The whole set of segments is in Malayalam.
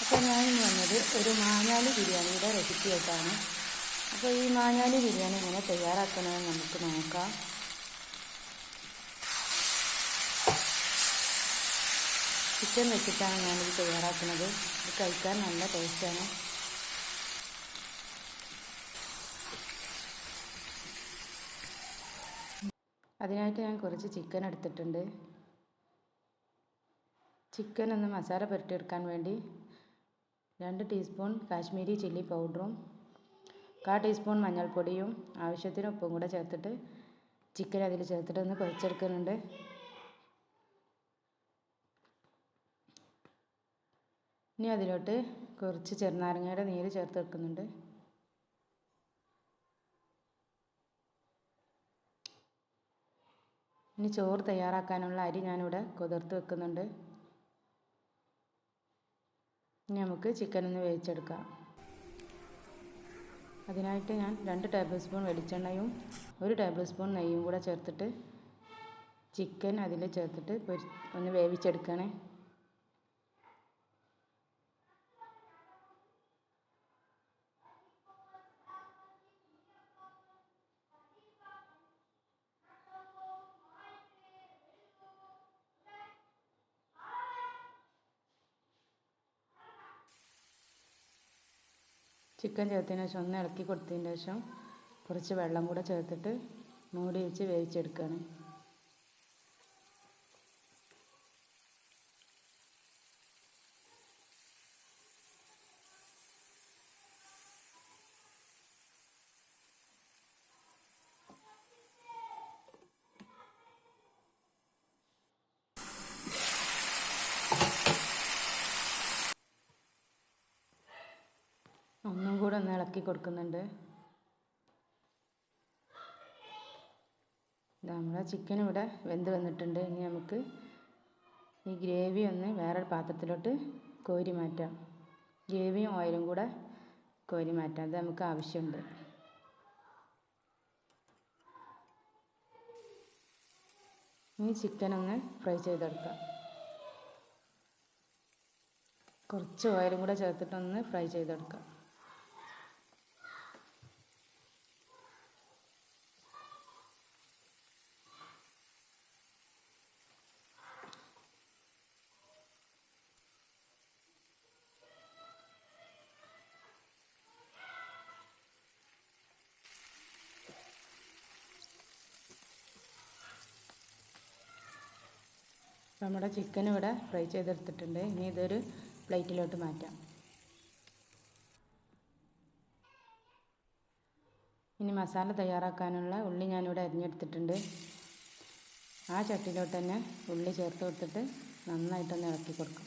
അപ്പോൾ ഞാൻ ഇന്ന് വന്നത് ഒരു മാഞ്ഞാലി ബിരിയാണിയുടെ റെസിപ്പി ആയിട്ടാണ്. അപ്പോൾ ഈ മാഞ്ഞാലി ബിരിയാണി എങ്ങനെ തയ്യാറാക്കണമെന്ന് നമുക്ക് നോക്കാം. ചിക്കൻ വെച്ചിട്ടാണ് ഞാനിത് തയ്യാറാക്കുന്നത്. ഇത് കഴിക്കാൻ നല്ല ടേസ്റ്റാണ് അതിനായിട്ട് ഞാൻ കുറച്ച് ചിക്കൻ എടുത്തിട്ടുണ്ട്. ചിക്കൻ ഒന്ന് മസാല പുരട്ടിയെടുക്കാൻ വേണ്ടി രണ്ട് ടീസ്പൂൺ കാശ്മീരി ചില്ലി പൗഡറും കാ ടീസ്പൂൺ മഞ്ഞൾപ്പൊടിയും ആവശ്യത്തിന് ഉപ്പും കൂടെ ചേർത്തിട്ട് ചിക്കൻ അതിൽ ചേർത്തിട്ട് ഒന്ന് കുഴച്ചെടുക്കുന്നുണ്ട്. ഇനി അതിലോട്ട് കുറച്ച് ചെറുനാരങ്ങയുടെ നീര് ചേർത്ത് വെക്കുന്നുണ്ട്. ഇനി ചോറ് തയ്യാറാക്കാനുള്ള അരി ഞാനിവിടെ കുതിർത്ത് വെക്കുന്നുണ്ട്. ഇനി നമുക്ക് ചിക്കൻ ഒന്ന് വേവിച്ചെടുക്കാം. അതിനായിട്ട് ഞാൻ രണ്ട് ടേബിൾ സ്പൂൺ വെളിച്ചെണ്ണയും ഒരു ടേബിൾ സ്പൂൺ നെയ്യും കൂടെ ചേർത്തിട്ട് ചിക്കൻ അതിൽ ചേർത്തിട്ട് ഒന്ന് വേവിച്ചെടുക്കണേ. ചിക്കൻ ചേർത്തതിന് ശേഷം ഒന്ന് ഇളക്കി കൊടുത്തതിന് ശേഷം കുറച്ച് വെള്ളം കൂടെ ചേർത്തിട്ട് മൂടി വെച്ച് വേവിച്ചെടുക്കുകയാണ് ഒന്നും കൂടെ ഒന്ന് ഇളക്കി കൊടുക്കുന്നുണ്ട്. നമ്മുടെ ചിക്കൻ ഇവിടെ വെന്ത് വന്നിട്ടുണ്ട്. ഇനി നമുക്ക് ഈ ഗ്രേവി ഒന്ന് വേറൊരു പാത്രത്തിലോട്ട് കോരി മാറ്റാം. ഗ്രേവിയും ഓയിലും കൂടെ കോരി മാറ്റാം. അത് നമുക്ക് ആവശ്യമുണ്ട്. ഇനി ചിക്കൻ ഒന്ന് ഫ്രൈ ചെയ്തെടുക്കാം കുറച്ച് ഓയിലും കൂടെ ചേർത്തിട്ടൊന്ന് ഫ്രൈ ചെയ്തെടുക്കാം നമ്മുടെ ചിക്കൻ ഇവിടെ ഫ്രൈ ചെയ്തെടുത്തിട്ടുണ്ട്. ഇനി ഇതൊരു പ്ലേറ്റിലോട്ട് മാറ്റാം. ഇനി മസാല തയ്യാറാക്കാനുള്ള ഉള്ളി ഞാനിവിടെ അരിഞ്ഞെടുത്തിട്ടുണ്ട്. ആ ചട്ടിയിലോട്ട് തന്നെ ഉള്ളി ചേർത്ത് കൊടുത്തിട്ട് നന്നായിട്ടൊന്ന് ഇളക്കി കൊടുക്കും.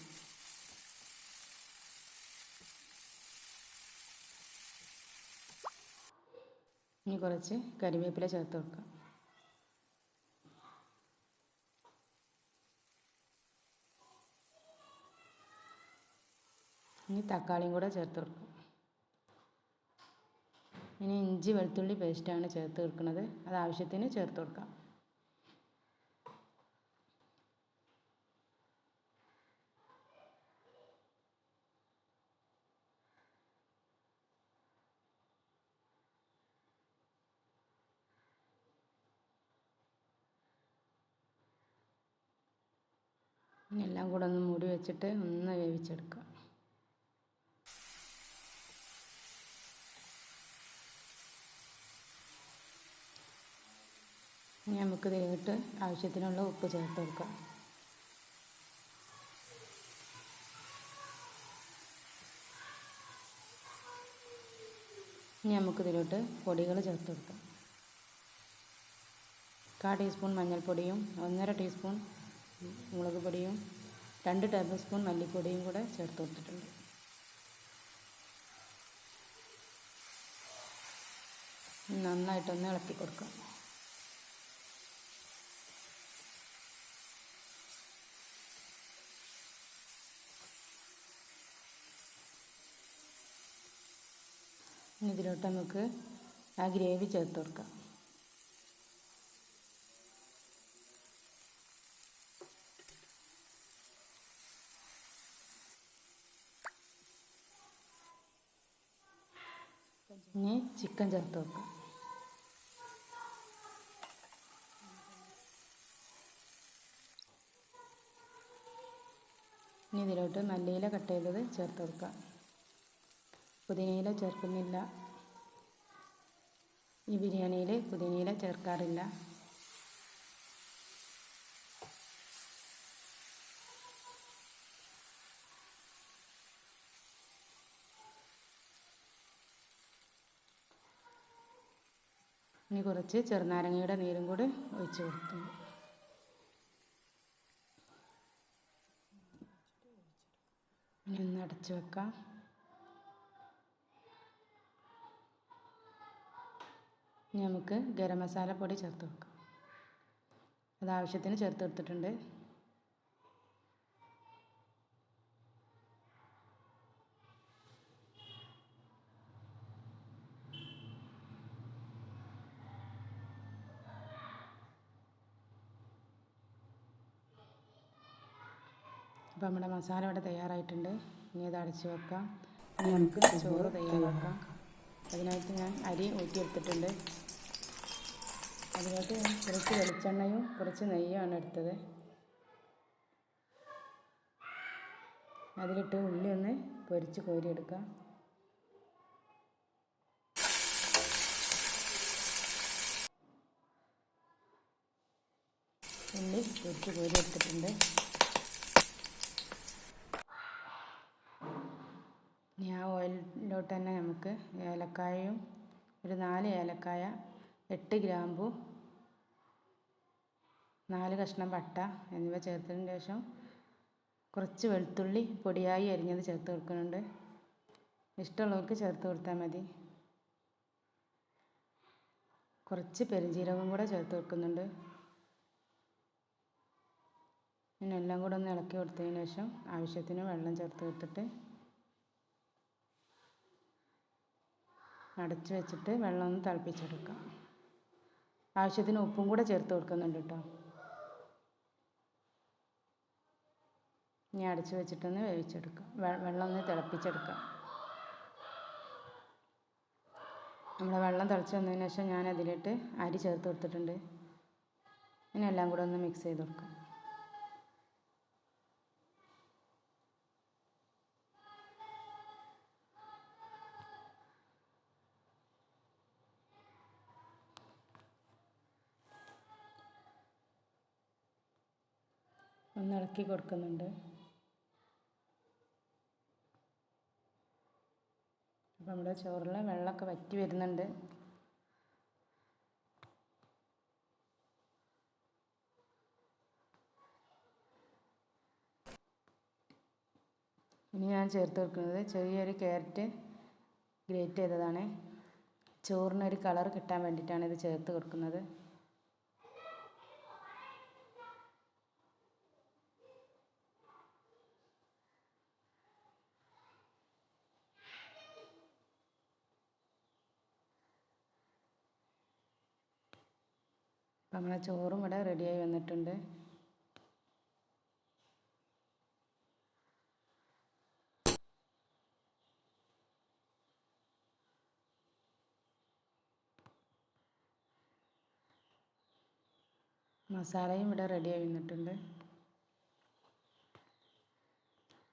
ഇനി കുറച്ച് കരിവേപ്പില ചേർത്ത് കൊടുക്കാം. ഇനി തക്കാളിയും കൂടെ ചേർത്ത് കൊടുക്കും. ഇനി ഇഞ്ചി വെളുത്തുള്ളി പേസ്റ്റാണ് ചേർത്ത് കൊടുക്കുന്നത്. അത് ആവശ്യത്തിന് ചേർത്ത് കൊടുക്കാം. എല്ലാം കൂടെ ഒന്ന് മൂടി വെച്ചിട്ട് ഒന്ന് വേവിച്ചെടുക്കാം. ഇനി നമുക്ക് വേവിട്ട് ആവശ്യത്തിനുള്ള ഉപ്പ് ചേർത്ത് കൊടുക്കാം. ഇനി നമുക്ക് ഇതിലോട്ട് പൊടികൾ ചേർത്ത് കൊടുക്കാം. കാ ടീസ്പൂൺ മഞ്ഞൾപ്പൊടിയും ഒന്നര ടീസ്പൂൺ മുളക് പൊടിയും രണ്ട് ടേബിൾ സ്പൂൺ മല്ലിപ്പൊടിയും കൂടെ ചേർത്ത് കൊടുത്തിട്ടുണ്ട്. നന്നായിട്ടൊന്ന് ഇളക്കി കൊടുക്കാം. ഇതിലോട്ട് നമുക്ക് ആ ഗ്രേവി ചേർത്ത് കൊടുക്കാം. ഇനി ചിക്കൻ ചേർത്ത് വെക്കാം ഇനി ഇതിലോട്ട് നല്ലയില കട്ട് ചെയ്തത് ചേർത്ത് കൊടുക്കാം. പുതിനയില ചേർക്കുന്നില്ല. ഈ ബിരിയാണിയിൽ പുതിനയില ചേർക്കാറില്ല. ഇനി കുറച്ച് ചെറുനാരങ്ങയുടെ നീരും കൂടി ഒഴിച്ച് കൊടുക്കും ഇനി ഒന്ന് അടച്ചു വെക്കാം. ഇനി നമുക്ക് ഗരം മസാല പൊടി ചേർത്ത് വെക്കാം. അത് ആവശ്യത്തിന് ചേർത്ത് കൊടുത്തിട്ടുണ്ട്. അപ്പോൾ നമ്മുടെ മസാല ഇവിടെ തയ്യാറായിട്ടുണ്ട്. ഇനി അത് അടച്ച് വെക്കാം. ഇനി നമുക്ക് ചോറ് തയ്യാറാക്കാം. അതിനായിട്ട് ഞാൻ അരി ഊറ്റിയെടുത്തിട്ടുണ്ട്. അതിനകത്ത് കുറച്ച് വെളിച്ചെണ്ണയും കുറച്ച് നെയ്യുമാണ് എടുത്തത്. അതിലിട്ട് ഉള്ളി ഒന്ന് പൊരിച്ച് കോരിയെടുക്കാം. ഉള്ളി പൊരിച്ച് കോരിയെടുത്തിട്ടുണ്ട്. ഇനി ആ ഓയിലിലോട്ട് തന്നെ നമുക്ക് ഏലക്കായയും ഒരു നാല് ഏലക്കായ എട്ട് ഗ്രാമ്പു നാല് കഷ്ണം പട്ട എന്നിവ ചേർത്തതിന് ശേഷം കുറച്ച് വെളുത്തുള്ളി പൊടിയായി അരിഞ്ഞത് ചേർത്ത് കൊടുക്കുന്നുണ്ട്. ഇഷ്ടമുള്ളവർക്ക് ചേർത്ത് കൊടുത്താൽ മതി. കുറച്ച് പെരുംജീരകം കൂടെ ചേർത്ത് കൊടുക്കുന്നുണ്ട്. പിന്നെ എല്ലാം കൂടെ ഒന്ന് ഇളക്കി കൊടുത്തതിന് ശേഷം ആവശ്യത്തിന് വെള്ളം ചേർത്ത് കൊടുത്തിട്ട് അടച്ച് വെച്ചിട്ട് വെള്ളം ഒന്ന് തിളപ്പിച്ചെടുക്കാം ആവശ്യത്തിന് ഉപ്പും കൂടെ ചേർത്ത് കൊടുക്കുന്നുണ്ട് കേട്ടോ. ഇനി അടച്ച് വെച്ചിട്ടൊന്ന് വേവിച്ചെടുക്കാം വെള്ളം ഒന്ന് തിളപ്പിച്ചെടുക്കാം നമ്മുടെ വെള്ളം തിളച്ച് വന്നതിന് ശേഷം ഞാൻ അതിലിട്ട് അരി ചേർത്ത് കൊടുത്തിട്ടുണ്ട്. ഇനി എല്ലാം കൂടെ ഒന്ന് മിക്സ് ചെയ്ത് കൊടുക്കാം ഒന്ന് ഇളക്കി കൊടുക്കുന്നുണ്ട്. അപ്പോൾ നമ്മുടെ ചോറിൽ വെള്ളമൊക്കെ വറ്റി വരുന്നുണ്ട്. ഇനി ഞാൻ ചേർത്ത് കൊടുക്കുന്നത് ചെറിയൊരു ക്യാരറ്റ് ഗ്രേറ്റ് ചെയ്തതാണ്. ചോറിനൊരു കളർ കിട്ടാൻ വേണ്ടിയിട്ടാണ് ഇത് ചേർത്ത് കൊടുക്കുന്നത്. അപ്പം നമ്മളെ ചോറും ഇവിടെ റെഡിയായി വന്നിട്ടുണ്ട്. മസാലയും ഇവിടെ റെഡിയായി വന്നിട്ടുണ്ട്.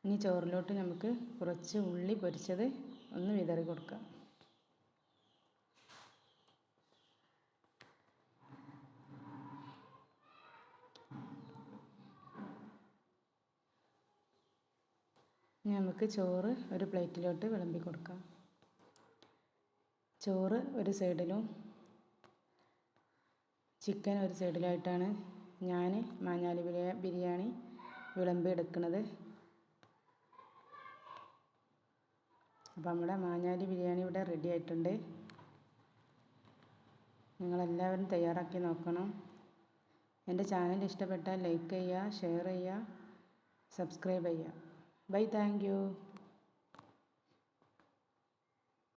ഇനി ചോറിലോട്ട് നമുക്ക് കുറച്ച് ഉള്ളി പൊരിച്ചത് ഒന്ന് വിതറി കൊടുക്കാം. ഇനി നമുക്ക് ചോറ് ഒരു പ്ലേറ്റിലോട്ട് വിളമ്പി കൊടുക്കാം. ചോറ് ഒരു സൈഡിലും ചിക്കൻ ഒരു സൈഡിലായിട്ടാണ് ഞാൻ മാഞ്ഞാലി ബിരിയാണി വിളമ്പി എടുക്കുന്നത്. അപ്പോൾ നമ്മുടെ മാഞ്ഞാലി ബിരിയാണി ഇവിടെ റെഡി ആയിട്ടുണ്ട്. നിങ്ങളെല്ലാവരും തയ്യാറാക്കി നോക്കണം. എന്റെ ചാനൽ ഇഷ്ടപ്പെട്ടാൽ ലൈക്ക് ചെയ്യുക ഷെയർ ചെയ്യുക സബ്സ്ക്രൈബ് ചെയ്യുക. Bye, thank you.